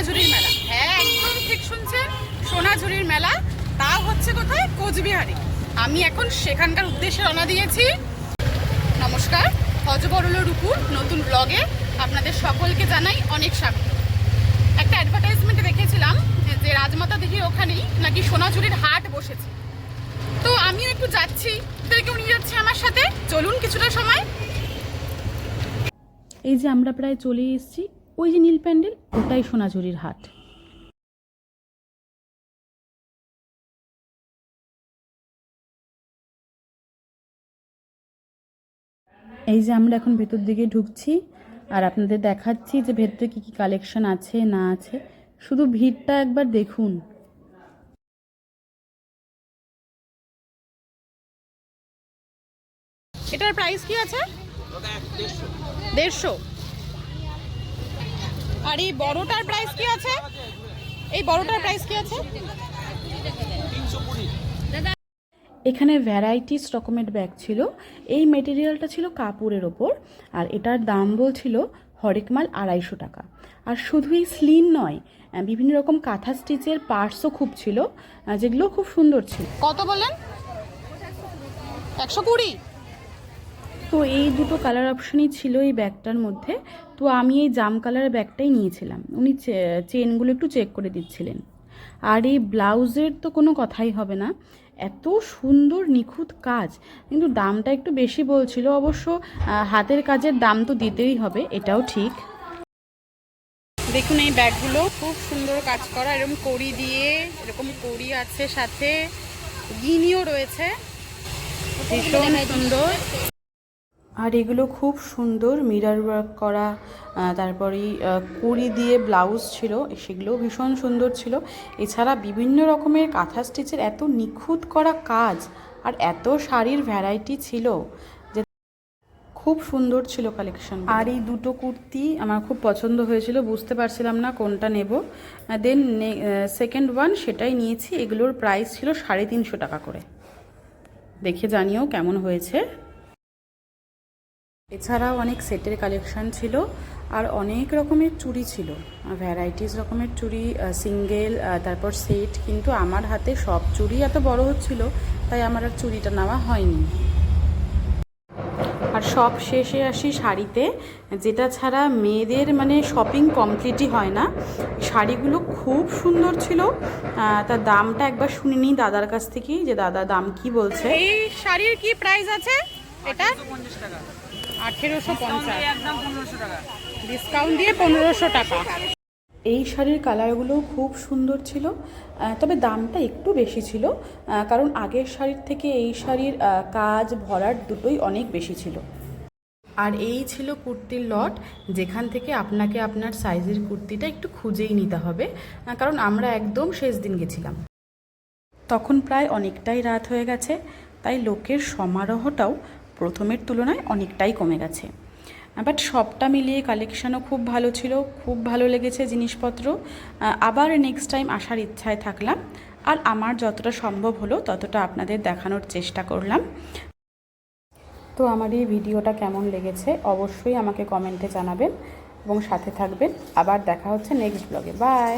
সোনাঝুরির মেলা। হ্যাঁ একদম ঠিক শুনছেন। সোনাঝুরির মেলা তা হচ্ছে কোথায়? কোচবিহারে। আমি এখন সেখানকার উদ্দেশ্যে রওনা দিয়েছি। নমস্কার, হজবরল রূপুর নতুন ব্লগে আপনাদের সকলকে জানাই অনেক স্বাগত। একটা অ্যাডভার্টাইজমেন্টে দেখেছিলাম যে- রাজমাতা দিঘির ওখানেই নাকি সোনাঝুরির হাট বসেছে। তো আমিও একটু যাচ্ছি ওদেরকেও নিয়ে যাচ্ছি আমার সাথে। চলুন কিছুটা সময়। এই যে আমরা প্রায় চলে এসেছি ওই যে নীল প্যান্ডেল ওটাই সোনাঝুরির হাট। এই যে আমরা এখন ভেতর দিকে ঢুকছি আর আপনাদের দেখাচ্ছি যে ভেতরে কী কী কালেকশন আছে না আছে। শুধু ভিড়টা একবার দেখুন। এটার প্রাইস কি আছে? দেড়শো। আর এই বড়টার প্রাইস কি আছে? এই বড়টার প্রাইস কি আছে? এখানে ভ্যারাইটিস রকমের ব্যাগ ছিল। এই মেটেরিয়ালটা ছিল কাপড়ের ওপর আর এটার দাম বলছিল হরেক মাল আড়াইশো টাকা। আর শুধুই স্লিন নয় বিভিন্ন রকম কাঁথা স্টিচের পার্টসও খুব ছিল যেগুলো খুব সুন্দর ছিল। কত বলেন একশো কুড়ি? তো এই দুটো কালার অপশনই ছিল এই ব্যাগটার মধ্যে। তো আমি এই জাম কালারের ব্যাগটাই নিয়েছিলাম। উনি চেনগুলো একটু চেক করে দিচ্ছিলেন। আর এই ব্লাউজের তো কোনো কথাই হবে না। এত সুন্দর নিখুঁত কাজ। কিন্তু দামটা একটু বেশি বলছিল। অবশ্য হাতের কাজের দাম তো দিতেই হবে এটাও ঠিক। দেখুন এই ব্যাগগুলো খুব সুন্দর কাজ করা। এরকম কড়ি দিয়ে এরকম কড়ি আছে সাথে। গিনিও রয়েছে। ভীষণ সুন্দর। আর এগুলো খুব সুন্দর মিরার ওয়ার্ক করা আহ, তারপরে কুড়ি দিয়ে ব্লাউজ ছিল সেগুলোও ভীষণ সুন্দর ছিল। এছাড়া বিভিন্ন রকমের কাঁথা স্টিচের এত নিখুঁত করা কাজ আর এত শাড়ির ভ্যারাইটি ছিল যে খুব সুন্দর ছিল কালেকশন আর এই দুটো কুর্তি আমার খুব পছন্দ হয়েছিল বুঝতে পারছিলাম না কোনটা নেব। দেন সেকেন্ড ওয়ান সেটাই নিয়েছি এগুলোর প্রাইস ছিল সাড়ে তিনশো টাকা করে। দেখে জানিও কেমন হয়েছে। এছাড়াও অনেক সেটের কালেকশন ছিল আর অনেক রকমের চুড়ি ছিল। ভ্যারাইটিস রকমের চুড়ি সিঙ্গেল তারপর সেট কিন্তু আমার হাতে সব চুড়ি এত বড় হচ্ছিল তাই আমার আর চুড়িটা নেওয়া হয়নি। আর সব শেষে আসি শাড়িতে যেটা ছাড়া মেয়েদের মানে শপিং কমপ্লিটই হয় না। শাড়িগুলো খুব সুন্দর ছিল। তার দামটা একবার শুনে নিই দাদার কাছ থেকেই যে দাদা দাম কি বলছে। এই শাড়ির কি প্রাইস আছে? এটা? আঠেরোশো পঞ্চাশ। ডিসকাউন্ট দিয়ে পনেরোশো টাকা। এই শাড়ির কালারগুলো খুব সুন্দর ছিল তবে দামটা একটু বেশি ছিল কারণ আগের শাড়ির থেকে এই শাড়ির কাজ ভরাট দুটোই অনেক বেশি ছিল। আর এই ছিল কুর্তির লট যেখান থেকে আপনাকে আপনার সাইজের কুর্তিটা একটু খুঁজেই নিতে হবে কারণ আমরা একদম শেষ দিন গেছিলাম। তখন প্রায় অনেকটাই রাত হয়ে গেছে তাই লোকের সমারোহটাও প্রথমের তুলনায় অনেকটাই কমে গেছে। বাট সবটা মিলিয়ে কালেকশানও খুব ভালো ছিল, খুব ভালো লেগেছে জিনিসপত্র। আবার নেক্সট টাইম আসার ইচ্ছায় থাকলাম। আর আমার যতটা সম্ভব হলো ততটা আপনাদের দেখানোর চেষ্টা করলাম। তো আমার এই ভিডিওটা কেমন লেগেছে অবশ্যই আমাকে কমেন্টে জানাবেন এবং সাথে থাকবেন। আবার দেখা হচ্ছে নেক্সট ব্লগে বাই